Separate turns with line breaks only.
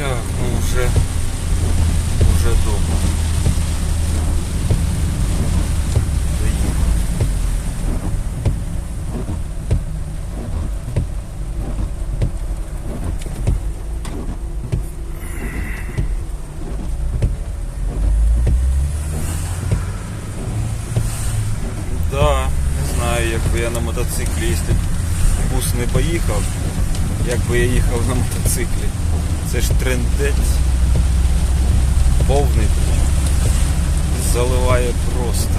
Так, ну вже, дома. Доїхав. Да, не знаю, якби я на мотоциклі, якщо бус не поїхав, якби я їхав на мотоциклі. Це ж трендець. Повний. Заливає просто.